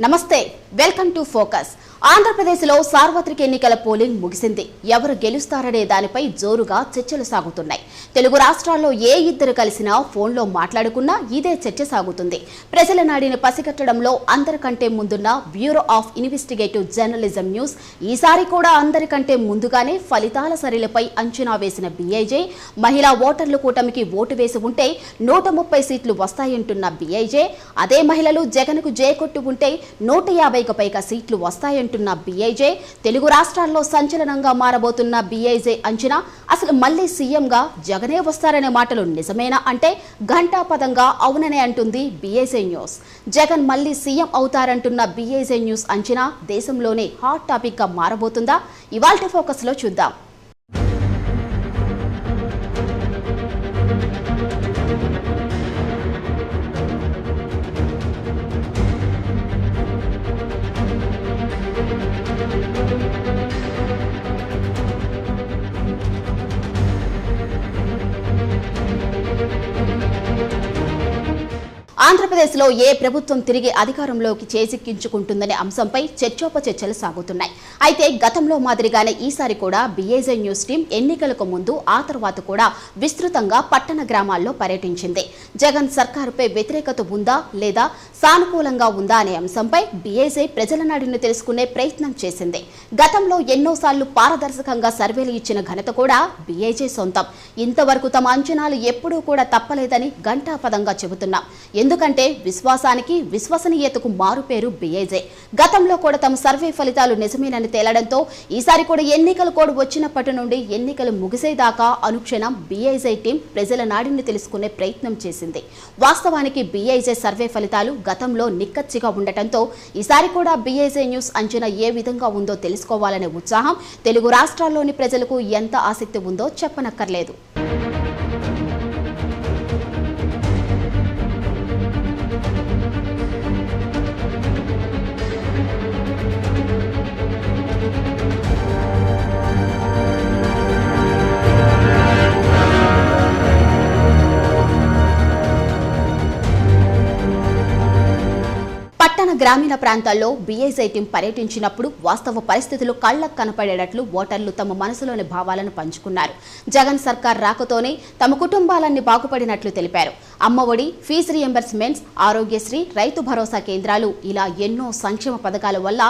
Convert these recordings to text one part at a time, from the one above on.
నమస్తే. Welcome to focus. ఆంధ్రప్రదేశ్లో సార్వత్రిక ఎన్నికల పోలింగ్ ముగిసింది. ఎవరు గెలుస్తారనే దానిపై జోరుగా చర్చలు సాగుతున్నాయి. తెలుగు రాష్ట్రాల్లో ఏ ఇద్దరు కలిసినా ఫోన్లో మాట్లాడుకున్నా ఇదే చర్చ సాగుతుంది. ప్రజల నాడిని పసిగట్టడంలో అందరికంటే ముందున్న bureau of investigative journalism news ఈసారి కూడా అందరికంటే ముందుగానే ఫలితాల సరిలపై అంచనా వేసిన బీఐజే మహిళా ఓటర్లు కూటమికి ఓటు వేసి ఉంటే నూట ముప్పై సీట్లు వస్తాయంటున్న బీఐజే అదే మహిళలు జగన్కు జయకొట్టు ఉంటే నూట యాభై యాభైకి పైగా సీట్లు వస్తాయంటున్న బీఐజే. తెలుగు రాష్ట్రాల్లో సంచలనంగా మారబోతున్న బీఐజే అంచనా అసలు మళ్ళీ సీఎంగా జగనే వస్తారనే మాటలు నిజమేనా అంటే ఘంటాపదంగా అవుననే అంటుంది బీఐజే న్యూస్. జగన్ మళ్ళీ సీఎం అవుతారంటున్న బీఐజే న్యూస్ అంచనా దేశంలోనే హాట్ టాపిక్గా మారబోతుందా? ఇవాల్టి ఫోకస్లో చూద్దాం. ఆంధ్రప్రదేశ్లో ఏ ప్రభుత్వం తిరిగి అధికారంలోకి చేజిక్కించుకుంటుందనే అంశంపై చర్చోపచర్చలు సాగుతున్నాయి. అయితే గతంలో మాదిరిగానే ఈసారి కూడా బీఏజే న్యూస్ టీం ఎన్నికలకు ముందు ఆ తర్వాత కూడా విస్తృతంగా పట్టణ గ్రామాల్లో పర్యటించింది. జగన్ సర్కారుపై వ్యతిరేకత ఉందా లేదా సానుకూలంగా ఉందా అనే అంశంపై బీఏజే ప్రజల నాడిని తెలుసుకునే ప్రయత్నం చేసింది. గతంలో ఎన్నోసార్లు పారదర్శకంగా సర్వేలు ఇచ్చిన ఘనత కూడా బీఏజే సొంతం. ఇంతవరకు తమ అంచనాలు ఎప్పుడూ కూడా తప్పలేదని ఘంటాపదంగా చెబుతున్నాం. ఎందుకంటే విశ్వాసానికి విశ్వసనీయతకు మారుపేరు బీఏజే గతంలో కూడా తమ సర్వే ఫలితాలు నిజమేనని తేలడంతో ఈసారి కూడా ఎన్నికల కోడ్ వచ్చినప్పటి నుండి ఎన్నికలు ముగిసేదాకా అనుక్షణం బీఐజే టీం ప్రజల నాడిని తెలుసుకునే ప్రయత్నం చేసింది. వాస్తవానికి బీఐజే సర్వే ఫలితాలు గతంలో నిక్కచ్చిగా ఉండటంతో ఈసారి కూడా బీఐజే న్యూస్ అంచనా ఏ విధంగా ఉందో తెలుసుకోవాలనే ఉత్సాహం తెలుగు రాష్ట్రాల్లోని ప్రజలకు ఎంత ఆసక్తి ఉందో చెప్పనక్కర్లేదు. గ్రామీణ ప్రాంతాల్లో బీఐసీ టీం పర్యటించినప్పుడు వాస్తవ పరిస్థితులు కళ్ళకు కనపడేటట్లు ఓటర్లు తమ మనసులోని భావాలను పంచుకున్నారు. జగన్ సర్కార్ రాకతోనే తమ కుటుంబాలన్నీ బాగుపడినట్లు తెలిపారు. అమ్మఒడి ఫీజు రియంబర్స్మెంట్స్ ఆరోగ్యశ్రీ రైతు భరోసా కేంద్రాలు ఇలా ఎన్నో సంక్షేమ పథకాల వల్ల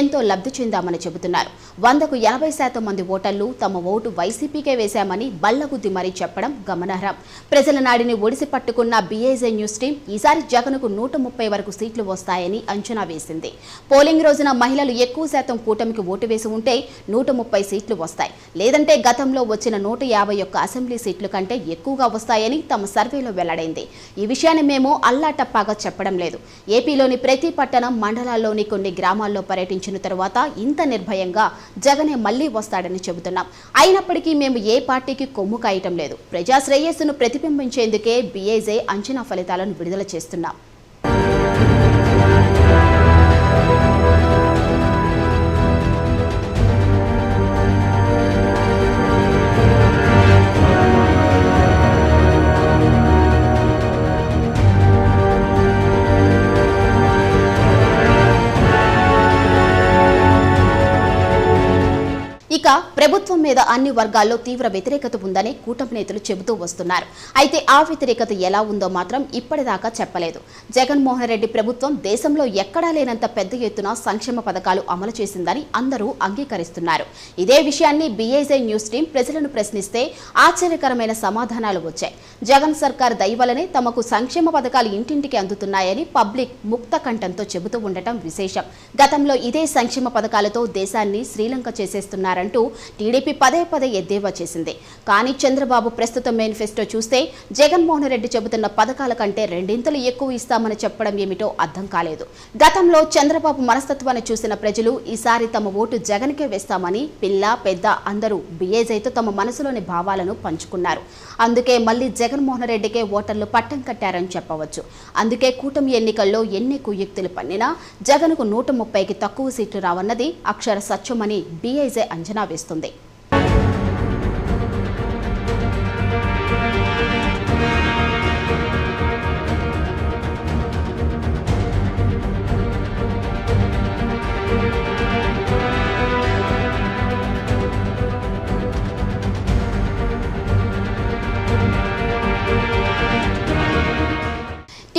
ఎంతో లబ్ధి చెందామని చెబుతున్నారు. వందకు ఎనభై శాతం మంది ఓటర్లు తమ ఓటు వైసీపీకే వేశామని బల్లగుద్ది మరీ చెప్పడం గమనార్హం. ప్రజల నాడిని ఒడిసి పట్టుకున్న బీఏజే న్యూస్ టీం ఈసారి జగన్కు నూట ముప్పై వరకు సీట్లు వస్తాయని అంచనా వేసింది. పోలింగ్ రోజున మహిళలు ఎక్కువ శాతం కూటమికి ఓటు వేసి ఉంటే నూట ముప్పై సీట్లు వస్తాయి. లేదంటే గతంలో వచ్చిన నూట యాభై ఒక్క అసెంబ్లీ సీట్ల కంటే ఎక్కువగా వస్తాయని తమ సర్వేలో వెల్లడైంది. ఈ విషయాన్ని మేము అల్లాటప్పాగా చెప్పడం లేదు. ఏపీలోని ప్రతి పట్టణం మండలాల్లోని కొన్ని గ్రామాల్లో పర్యటించిన తర్వాత ఇంత నిర్భయంగా జగనే మళ్ళీ వస్తాడని చెబుతున్నాం. అయినప్పటికీ మేము ఏ పార్టీకి కొమ్ము కాయటం లేదు. ప్రజా శ్రేయస్సును ప్రతిబింబించేందుకే బీఏజే అంచనా ఫలితాలను విడుదల చేస్తున్నాం. ఇక ప్రభుత్వం మీద అన్ని వర్గాల్లో తీవ్ర వ్యతిరేకత ఉందని కూటమి నేతలు చెబుతూ వస్తున్నారు. అయితే ఆ వ్యతిరేకత ఎలా ఉందో మాత్రం ఇప్పటిదాకా చెప్పలేదు. జగన్మోహన్ రెడ్డి ప్రభుత్వం దేశంలో ఎక్కడా లేనంత పెద్ద ఎత్తున సంక్షేమ పథకాలు అమలు చేసిందని అందరూ అంగీకరిస్తున్నారు. ఇదే విషయాన్ని బీఏజై న్యూస్ టీం ప్రజలను ప్రశ్నిస్తే ఆశ్చర్యకరమైన సమాధానాలు వచ్చాయి. జగన్ సర్కార్ దయవలనే తమకు సంక్షేమ పథకాలు ఇంటింటికి అందుతున్నాయని పబ్లిక్ ముక్త కంఠంతో చెబుతూ ఉండటం విశేషం. గతంలో ఇదే సంక్షేమ పథకాలతో దేశాన్ని శ్రీలంక అంటూ టీడీపీ పదే పదే ఎద్దేవా చేసింది. కానీ చంద్రబాబు ప్రస్తుత మేనిఫెస్టో చూస్తే జగన్మోహన్ రెడ్డి చెబుతున్న పథకాల కంటే రెండింతలు ఎక్కువ ఇస్తామని చెప్పడం ఏమిటో అర్థం కాలేదు. గతంలో చంద్రబాబు మనస్తత్వాన్ని చూసిన ప్రజలు ఈసారి తమ ఓటు జగన్కే వేస్తామని పిల్ల పెద్ద అందరూ బిఏజైతో తమ మనసులోని భావాలను పంచుకున్నారు. అందుకే మళ్ళీ జగన్మోహన్ రెడ్డికే ఓటర్లు పట్టం కట్టారని చెప్పవచ్చు. అందుకే కూటమి ఎన్నికల్లో ఎన్ని కుయుక్తులు పన్నినా జగన్కు నూట ముప్పైకి తక్కువ సీట్లు రావన్నది అక్షర సత్యమని బీఐజే అంచనా వేస్తుంది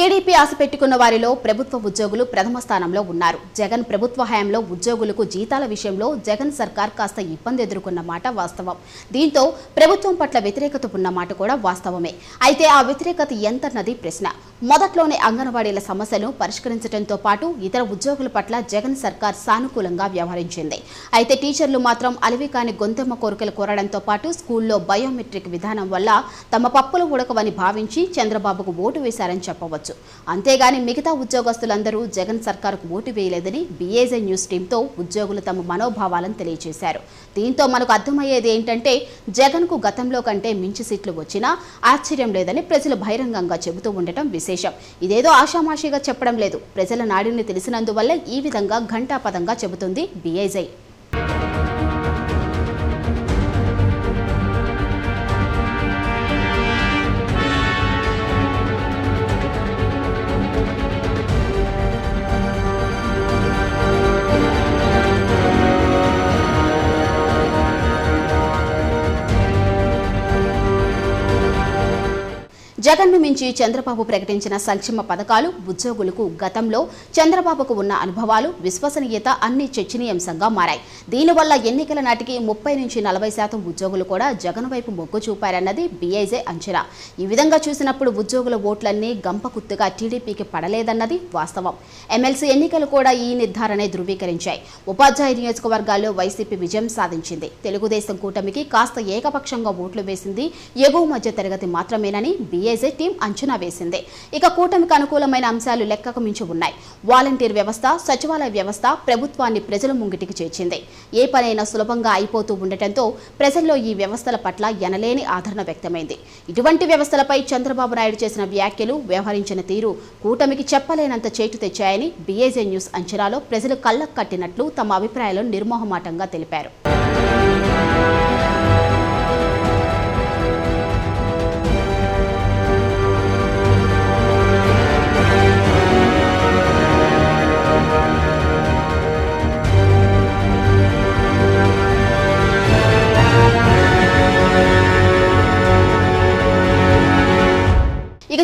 టీడీపీ ఆశ పెట్టుకున్న వారిలో ప్రభుత్వ ఉద్యోగులు ప్రథమ స్థానంలో ఉన్నారు. జగన్ ప్రభుత్వ హయాంలో ఉద్యోగులకు జీతాల విషయంలో జగన్ సర్కార్ కాస్త ఇబ్బంది ఎదుర్కొన్న మాట వాస్తవం. దీంతో ప్రభుత్వం పట్ల వ్యతిరేకత ఉన్న మాట కూడా వాస్తవమే. అయితే ఆ వ్యతిరేకత ఎంతన్నది ప్రశ్న. మొదట్లోనే అంగన్వాడీల సమస్యను పరిష్కరించడంతో పాటు ఇతర ఉద్యోగుల పట్ల జగన్ సర్కార్ సానుకూలంగా వ్యవహరించింది. అయితే టీచర్లు మాత్రం అలివికాని గొంతెమ్మ కోరికలు కోరడంతో పాటు స్కూల్లో బయోమెట్రిక్ విధానం వల్ల తమ పప్పులు ఉడకవని భావించి చంద్రబాబుకు ఓటు వేశారని చెప్పవచ్చు. అంతేగాని మిగతా ఉద్యోగస్తులందరూ జగన్ సర్కారుకు ఓటు వేయలేదని బీఏజే న్యూస్ టీంతో ఉద్యోగులు తమ మనోభావాలను తెలియజేశారు. దీంతో మనకు అర్థమయ్యేది ఏంటంటే జగన్కు గతంలో కంటే మించి సీట్లు వచ్చినా ఆశ్చర్యం లేదని ప్రజలు బహిరంగంగా చెబుతూ ఉండటం విశేషం. ఇదేదో ఆషామాషిగా చెప్పడం లేదు. ప్రజల నాడిని తెలిసినందువల్ల ఈ విధంగా ఘంటాపదంగా చెబుతుంది బీఏజై. జగన్ను మించి చంద్రబాబు ప్రకటించిన సంక్షేమ పథకాలు ఉద్యోగులకు గతంలో చంద్రబాబుకు ఉన్న అనుభవాలు విశ్వసనీయత అన్ని చర్చనీయాంశంగా మారాయి. దీనివల్ల ఎన్నికల నాటికి ముప్పై నుంచి నలభై శాతం ఉద్యోగులు కూడా జగన్ వైపు మొగ్గు చూపారన్నది బీఐజే అంచనా. ఈ విధంగా చూసినప్పుడు ఉద్యోగుల ఓట్లన్నీ గంపకుత్తుగా టీడీపీకి పడలేదన్నది వాస్తవం. ఎమ్మెల్సీ ఎన్నికలు కూడా ఈ నిర్ధారణే ధృవీకరించాయి. ఉపాధ్యాయ నియోజకవర్గాల్లో వైసీపీ విజయం సాధించింది. తెలుగుదేశం కూటమికి కాస్త ఏకపక్షంగా ఓట్లు వేసింది ఎగువ మధ్య తరగతి మాత్రమేనని బీఏజే టీం అంచనా వేసింది. ఇక కూటమికి అనుకూలమైన అంశాలు లెక్కకు మించి ఉన్నాయి. వాలంటీర్ వ్యవస్థ సచివాలయ వ్యవస్థ ప్రభుత్వాన్ని ప్రజల ముంగిటికి చేర్చింది. ఏ పనైనా సులభంగా అయిపోతూ ఉండటంతో ప్రజల్లో ఈ వ్యవస్థల పట్ల ఎనలేని ఆదరణ వ్యక్తమైంది. ఇటువంటి వ్యవస్థలపై చంద్రబాబు నాయుడు చేసిన వ్యాఖ్యలు వ్యవహరించిన తీరు కూటమికి చెప్పలేనంత చేటు తెచ్చాయని బీఏజే న్యూస్ అంచనాలో ప్రజలు కళ్ళకు కట్టినట్లు తమ అభిప్రాయాలను నిర్మోహమాటంగా తెలిపారు.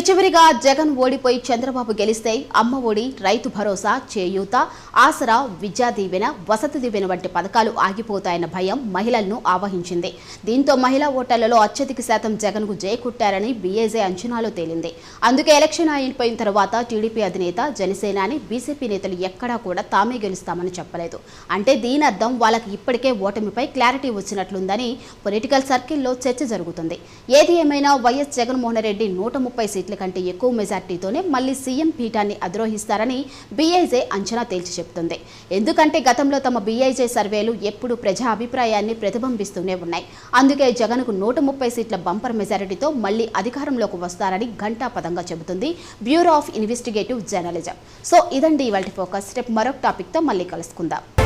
చివరిగా జగన్ ఓడిపోయి చంద్రబాబు గెలిస్తే అమ్మ ఒడి రైతు భరోసా చేయూత ఆసరా విద్యా దీవెన వసతి దీవెన వంటి పథకాలు ఆగిపోతాయన్న భయం మహిళలను ఆవహించింది. దీంతో మహిళా ఓటర్లలో అత్యధిక శాతం జగన్కు జయ కుట్టారని బీఏజే అంచనాలో తేలింది. అందుకే ఎలక్షన్ అయిపోయిన తర్వాత టీడీపీ అధినేత జనసేనాని బీజేపీ నేతలు ఎక్కడా కూడా తామే గెలుస్తామని చెప్పలేదు. అంటే దీని అర్థం వాళ్ళకి ఇప్పటికే ఓటమిపై క్లారిటీ వచ్చినట్లుందని పొలిటికల్ సర్కిల్లో చర్చ జరుగుతుంది. ఏది ఏమైనా వైఎస్ జగన్మోహన్ రెడ్డి నూట ముప్పై సీట్ల కంటే ఎక్కువ మెజార్టీతోనే మళ్ళీ సీఎం పీఠాన్ని అధిరోహిస్తారని బీఐజే అంచనా తేల్చి చెబుతుంది. ఎందుకంటే గతంలో తమ బీఐజే సర్వేలు ఎప్పుడు ప్రజా అభిప్రాయాన్ని ప్రతిబింబిస్తూనే ఉన్నాయి. అందుకే జగన్కు నూట ముప్పై సీట్ల బంపర్ మెజారిటీతో మళ్ళీ అధికారంలోకి వస్తారని ఘంటాపదంగా చెబుతుంది bureau of investigative journalism. So ఇదండి ఇవాళ ఫోకస్. రేపు మరొక టాపిక్తో మళ్ళీ కలుసుకుందాం.